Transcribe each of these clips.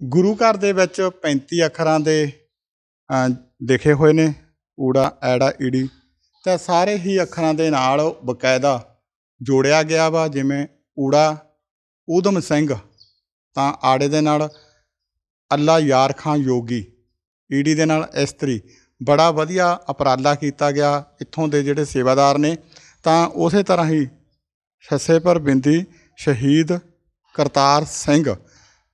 ਗੁਰੂ ਘਰ ਦੇ ਵਿੱਚ 35 ਅੱਖਰਾਂ ਦੇ ਲਿਖੇ ਹੋਏ ਨੇ, ਊੜਾ, ਐੜਾ, ਈੜੀ, ਤਾਂ ਸਾਰੇ ਹੀ ਅੱਖਰਾਂ ਦੇ ਨਾਲ ਬਕਾਇਦਾ ਜੋੜਿਆ ਗਿਆ ਵਾ, ਜਿਵੇਂ ਊੜਾ, ਊਧਮ ਸਿੰਘ, ਤਾਂ ਆੜੇ ਦੇ ਨਾਲ ਅੱਲਾ ਯਾਰ ਖਾਂ ਯੋਗੀ, ਈੜੀ ਦੇ ਨਾਲ ਇਸਤਰੀ, ਬੜਾ ਵਧੀਆ ਉਪਰਾਲਾ ਕੀਤਾ ਗਿਆ ਇੱਥੋਂ ਦੇ ਜਿਹੜੇ ਸੇਵਾਦਾਰ ਨੇ, ਤਾਂ ਉਸੇ ਤਰ੍ਹਾਂ ਹੀ ਛੱਸੇ ਪਰ ਬਿੰਦੀ ਸ਼ਹੀਦ ਕਰਤਾਰ ਸਿੰਘ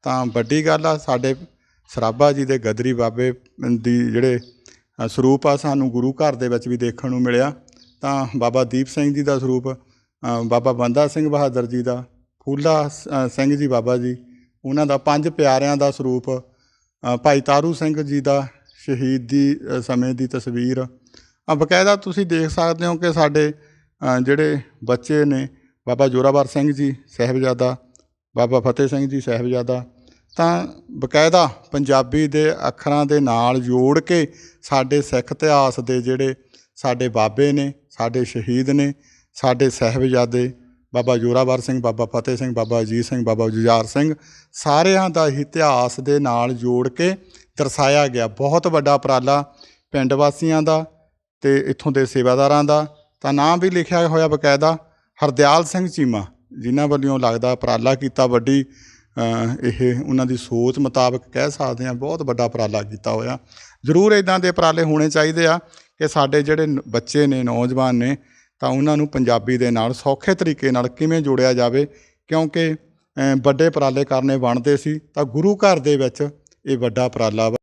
ਤਾਂ ਵੱਡੀ ਗੱਲ ਆ, ਸਾਡੇ ਸਰਾਭਾ ਜੀ ਦੇ ਗਦਰੀ ਬਾਬੇ ਦੀ ਜਿਹੜੇ ਸਰੂਪ ਆ, ਸਾਨੂੰ ਗੁਰੂ ਘਰ ਦੇ ਵਿੱਚ ਵੀ ਦੇਖਣ ਨੂੰ ਮਿਲਿਆ। ਤਾਂ ਬਾਬਾ ਦੀਪ ਸਿੰਘ ਜੀ ਦਾ ਸਰੂਪ ਬਾਬਾ ਬੰਦਾ ਸਿੰਘ ਬਹਾਦਰ ਜੀ ਦਾ, ਫੂਲਾ ਸ- ਸਿੰਘ ਜੀ ਬਾਬਾ ਜੀ, ਉਹਨਾਂ ਦਾ ਪੰਜ ਪਿਆਰਿਆਂ ਦਾ ਸਰੂਪ ਭਾਈ ਤਾਰੂ ਸਿੰਘ ਜੀ ਦਾ ਸ਼ਹੀਦੀ ਸਮੇਂ ਦੀ ਤਸਵੀਰ। ਆ ਬਕਾਇਦਾ ਤੁਸੀਂ ਦੇਖ ਸਕਦੇ ਹੋ ਕਿ ਸਾਡੇ ਜਿਹੜੇ ਬੱਚੇ ਨੇ, ਬਾਬਾ ਜੋਰਾਵਰ ਸਿੰਘ ਜੀ, ਸਾਹਿਬਜ਼ਾਦਾ ਬਾਬਾ ਫਤਿਹ ਸਿੰਘ ਜੀ ਸਾਹਿਬਜ਼ਾਦਾ, ਤਾਂ ਬਕਾਇਦਾ ਪੰਜਾਬੀ ਦੇ ਅੱਖਰਾਂ ਦੇ ਨਾਲ ਜੋੜ ਕੇ ਸਾਡੇ ਸਿੱਖ ਇਤਿਹਾਸ ਦੇ ਜਿਹੜੇ ਸਾਡੇ ਬਾਬੇ ਨੇ, ਸਾਡੇ ਸ਼ਹੀਦ ਨੇ, ਸਾਡੇ ਸਾਹਿਬਜ਼ਾਦੇ ਬਾਬਾ ਜੋਰਾਵਰ ਸਿੰਘ, ਬਾਬਾ ਫਤਿਹ ਸਿੰਘ, ਬਾਬਾ ਅਜੀਤ ਸਿੰਘ, ਬਾਬਾ ਜੁਝਾਰ ਸਿੰਘ, ਸਾਰਿਆਂ ਦਾ ਹੀ ਇਤਿਹਾਸ ਦੇ ਨਾਲ ਜੋੜ ਕੇ ਦਰਸਾਇਆ ਗਿਆ। ਬਹੁਤ ਵੱਡਾ ਉਪਰਾਲਾ ਪਿੰਡ ਵਾਸੀਆਂ ਦਾ ਤੇ ਇੱਥੋਂ ਦੇ ਸੇਵਾਦਾਰਾਂ ਦਾ। ਤਾਂ ਨਾਮ ਵੀ ਲਿਖਿਆ ਹੋਇਆ ਬਕਾਇਦਾ, ਹਰਦਿਆਲ ਸਿੰਘ ਚੀਮਾ। ਜਿਨ੍ਹਾਂ ਵੱਲੋਂ ਲੱਗਦਾ ਉਪਰਾਲਾ ਕੀਤਾ, ਵੱਡੀ ਇਹ ਉਹਨਾਂ ਦੀ ਸੋਚ ਮੁਤਾਬਕ ਕਹਿ ਸਕਦੇ ਹਾਂ, ਬਹੁਤ ਵੱਡਾ ਉਪਰਾਲਾ ਕੀਤਾ ਹੋਇਆ। ਜ਼ਰੂਰ ਇਦਾਂ ਦੇ ਉਪਰਾਲੇ ਹੋਣੇ ਚਾਹੀਦੇ ਆ ਕਿ ਸਾਡੇ ਜਿਹੜੇ ਬੱਚੇ ਨੇ, ਨੌਜਵਾਨ ਨੇ, ਤਾਂ ਉਹਨਾਂ ਨੂੰ ਪੰਜਾਬੀ ਦੇ ਨਾਲ ਸੌਖੇ ਤਰੀਕੇ ਨਾਲ ਕਿਵੇਂ ਜੋੜਿਆ ਜਾਵੇ, ਕਿਉਂਕਿ ਵੱਡੇ ਉਪਰਾਲੇ ਕਰਨੇ ਬਣਦੇ ਸੀ, ਤਾਂ ਗੁਰੂ ਘਰ ਦੇ ਵਿੱਚ ਇਹ ਵੱਡਾ ਉਪਰਾਲਾ ਵਾ।